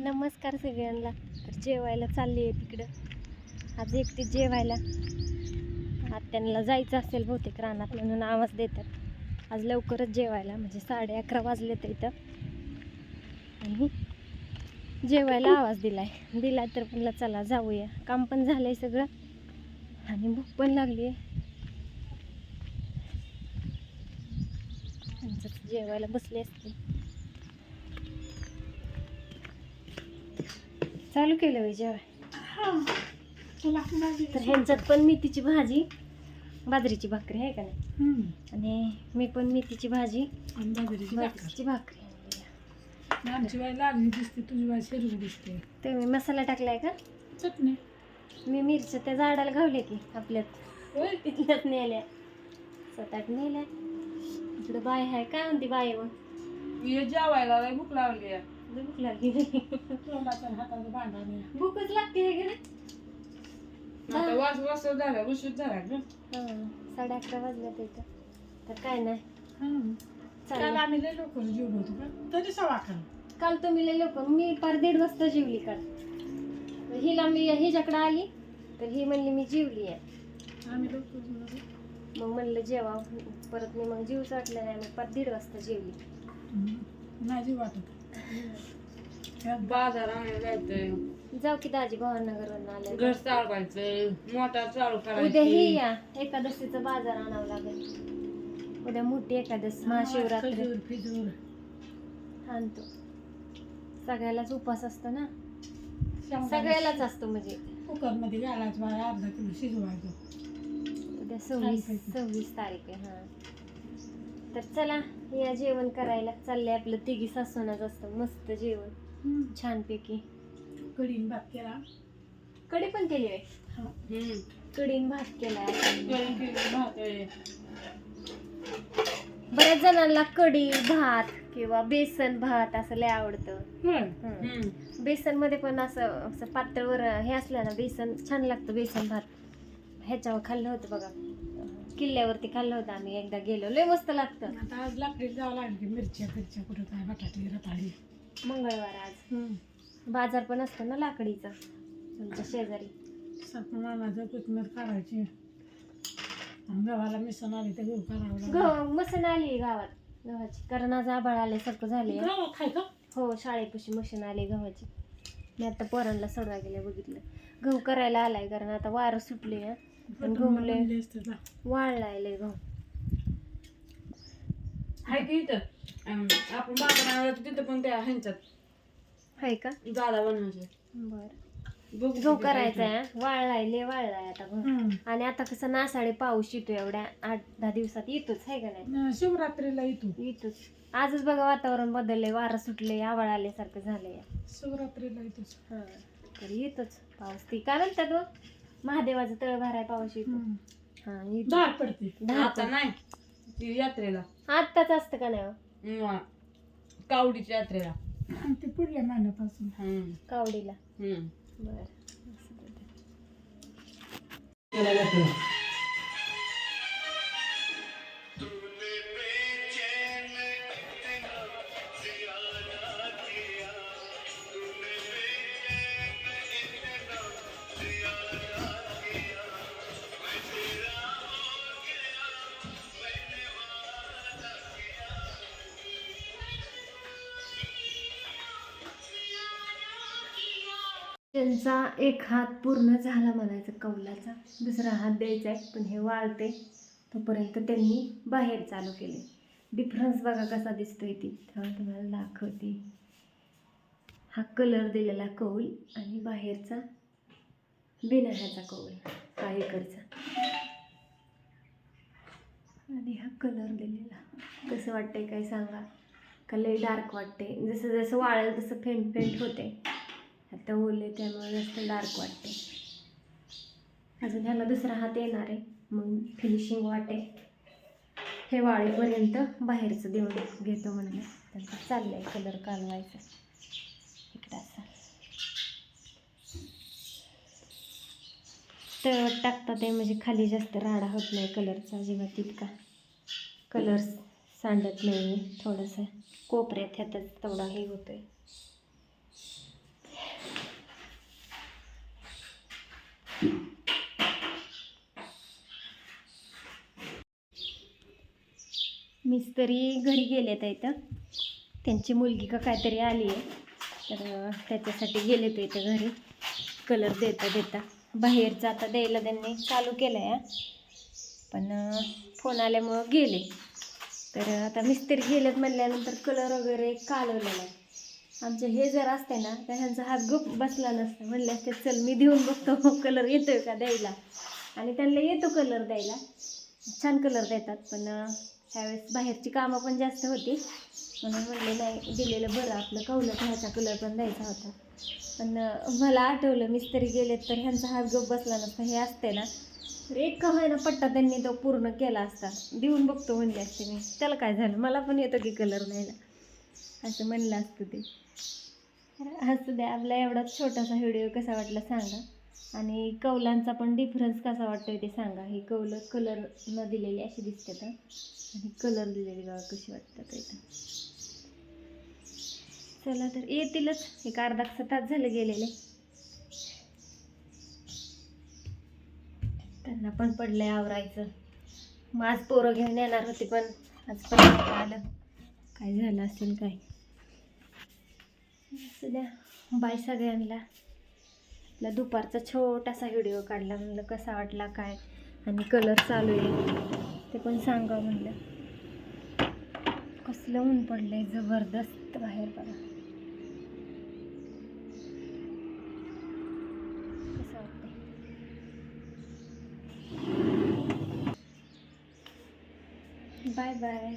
नमस्कार सगळ्यांना. तर जेवायला चालली आहे तिकडं. आज एकटी जेवायला. आत्यांना जायचं असेल बहुतेक रानात म्हणून आवाज देतात. आज लवकरच जेवायला म्हणजे साडे अकरा वाजले तर इथं. आणि जेवायला आवाज दिलाय. दिला तर म्हणलं चला जाऊया. काम पण झालंय सगळं. आणि भूक पण लागली आहे. जेवायला बसले असते चालू केलं जेवाय तर ह्यांच्यात पण मेथीची भाजी बाजरीची भाकरी आहे का नाही? आणि मी पण मेथीची भाजी बाजरीची भाकरी. आमची बाई लागली दिसते तुझी बाई शिरवी दिसते. मसाला टाकलाय का? चटणी. मी मिरच्या त्या झाडाला घावले की आपल्यात. होय? तिथल्याच नेल्या. स्वतः नेल्या. इकडं बाय आहे काय म्हणते बाय मग? ये जेवायला भूक लागली आहे. भूक लागली. भांडण भूकच लागते हे गेले आता वास वास झाला उशीर झाला ग. साडे अकरा वाजल्यात इथं. तर काय नाही. काल आम्ही लय लवकर जेवलो होतो का तरी सवा अकरा. काल तुम्ही लय लोक मी पार दीड वाजता जेवली काल. हिला मी हिच्याकडे आली तर ही म्हणली मी जेवली आहे. आम्ही लवकर जेवलो होतो. मग म्हणलं जेवा परत मी मग जीव वाटलं नाही मग पार दीड वाजता जेवली. हम्म. नाही जीव वाटत. बाजार आणायला जायचंय जाऊ की दाजी भवानगरवरून आले घर चालवायचंय मोटार चालू उद्या ही या एकादशीचा बाजार आणावं लागेल. उद्या मोठी एकादश महाशिवरात्री. खजूर फिजूर आणतो. सगळ्यालाच उपास असतो ना? सगळ्याला सगळ्यालाच असतो म्हणजे. कुकरमध्ये घालायचं अर्धा किलो शिजवायचं. उद्या सव्वीस. सव्वीस तारीख आहे हा. तर चला या जेवण करायला. चाललंय आपलं तिघी सासूनच असतं मस्त जेवण. छानपैकी. कढीन भात केला. कढी पण केली आहे. कढीन भात केलाय केली, भात. आहे. बऱ्याच जणांना कढी भात किंवा बेसन भात असं लय आवडतं. बेसनमध्ये पण असं असं पातळवर हे असलं ना बेसन छान लागतं बेसन भात. ह्याच्यावर खाल्लं होतं बघा. किल्ल्यावरती खाल्लं होतं आम्ही. एकदा गेलो. लय मस्त लागतं. आता आज लाकडी जावं लागेल मिरच्या फिरच्या कुठं काय? बटाटे रताळी. मंगळवार आज. बाजार पण असतो ना लाकडीचा आमच्या शेजारी. सात मामाचं कोथमीर काढायची. आणि गव्हाला मिसळ आली तर गहू करावं लागेल. गहू मसन आली गावात. गव्हाची. कारण आज आबाळ आल्यासारखं झाले गव्हा खायचं हो शाळेपाशी मशीन आली गव्हाची. मी आता पोरांना सोडवा गेल्या बघितलं. गहू करायला आलाय कारण आता वारं सुटले पण गहू लय म्हणले असते जा. वाळलाय लय गहू. हाय की इथं. अं, आपण जातो तिथं पण त्या ह्यांच्यात. आहे का? दादा बनवायचे. बर. बघू गहू करायचा आहे वाळलाय लय वाळलाय आता. गहू. आणि आता कसं नासाडे पाऊस येतो एवढ्या आठ दहा दिवसात येतोच आहे का नाही? शिवरात्रीला येतो. येतोच. आजच बघा वातावरण बदललंय वारं सुटले आवाळ आल्यासारखं झालंय. शिवरात्रीला येतोच. हा तर येतोच. पाऊस ती काय म्हणतात? महादेवाचं तळ भराय पाऊस येतो हम्म. हा पडते आता नाही ती यात्रेला आत्ताच असतं का नाही हो? हम्म. कावडीच्या यात्रेला आणि ते पुढल्या महिन्यापासून हम्म. कावडीला हम्म. बर त्यांचा एक हात पूर्ण झाला म्हणायचा कौलाचा. दुसरा हात द्यायचा आहे पण हे वाळते तोपर्यंत त्यांनी बाहेर चालू केले. डिफरन्स बघा कसा दिसतोय ती. तेव्हा तुम्हाला दाखवते. हा कलर दिलेला कौल आणि बाहेरचा बिना ह्याचा कौल हा एकरचा आणि हा कलर दिलेला. कसं वाटतंय काय सांगा? का लई डार्क वाटते जसं जसं वाळेल तसं फेंट फेंट होते आता ओले त्यामुळे जास्त डार्क वाटते अजून ह्याला दुसरा हात येणार आहे. मग फिनिशिंग वाटे हे वाळेपर्यंत बाहेरचं देऊन घेतो म्हणलं. तर चाललं आहे कलर कालवायचा. इकडं असा. तळवट टाकतात ते म्हणजे खाली जास्त राडा होत नाही कलरचा अजिबात तितका कलर सांडत नाही थोडंसं कोपऱ्यात ह्यातच तेवढा हे होतो आहे मिस्त्री घरी गेलेत आहे इथं त्यांची मुलगी का काहीतरी आली आहे. तर त्याच्यासाठी गेले ते इथं घरी. कलर देता देता. बाहेरचं आता द्यायला त्यांनी चालू केलं आहे पण फोन आल्यामुळं गेले. तर आता मिस्त्री गेलेत म्हणल्यानंतर कलर वगैरे कालवलेला आहे. आमचे हे जर असते ना तर ह्यांचा हात गप बसला नसता. म्हणले असते चल मी देऊन बघतो कलर येतोय का द्यायला. आणि त्यांना येतो कलर द्यायला. छान कलर देतात पण त्यावेळेस बाहेरची कामं पण जास्त होती. म्हणून म्हणले नाही दिलेलं बरं आपलं कौलं ह्याचा कलर पण द्यायचा होता. पण मला आठवलं मिस्त्री गेलेत तर ह्यांचा हात गप बसला नसता. हे असते ना तर एक का होईना पट्टा त्यांनी तो पूर्ण केला असता. देऊन बघतो म्हणले असते मी. त्याला काय झालं? मला पण येतो की कलर द्यायला. असं म्हणलं असतं ते. असू द्या आपला एवढा छोटासा व्हिडिओ कसा वाटला सांगा. आणि कौलांचा पण डिफरन्स कसा वाटतोय ते सांगा. ही कौलं कलर न दिलेली अशी दिसते तर. आणि कलर दिलेली बघा कशी वाटतात इथं चला तर येतीलच. एक अर्धा एक तास झाले गेलेले. त्यांना पण पडलंय आवरायचं. मग आज पोरं घेऊन येणार होती पण आज पण आलं. काय झालं असेल काय? द्या बाय सगळ्यांना. आपला दुपारचा छोटासा व्हिडिओ काढला. म्हणलं कसा वाटला काय? आणि कलर चालू आहे. ते पण सांगा म्हणलं. कसलं ऊन पडलंय जबरदस्त बाहेर बघा. कसं वाटतंय? Bye bye.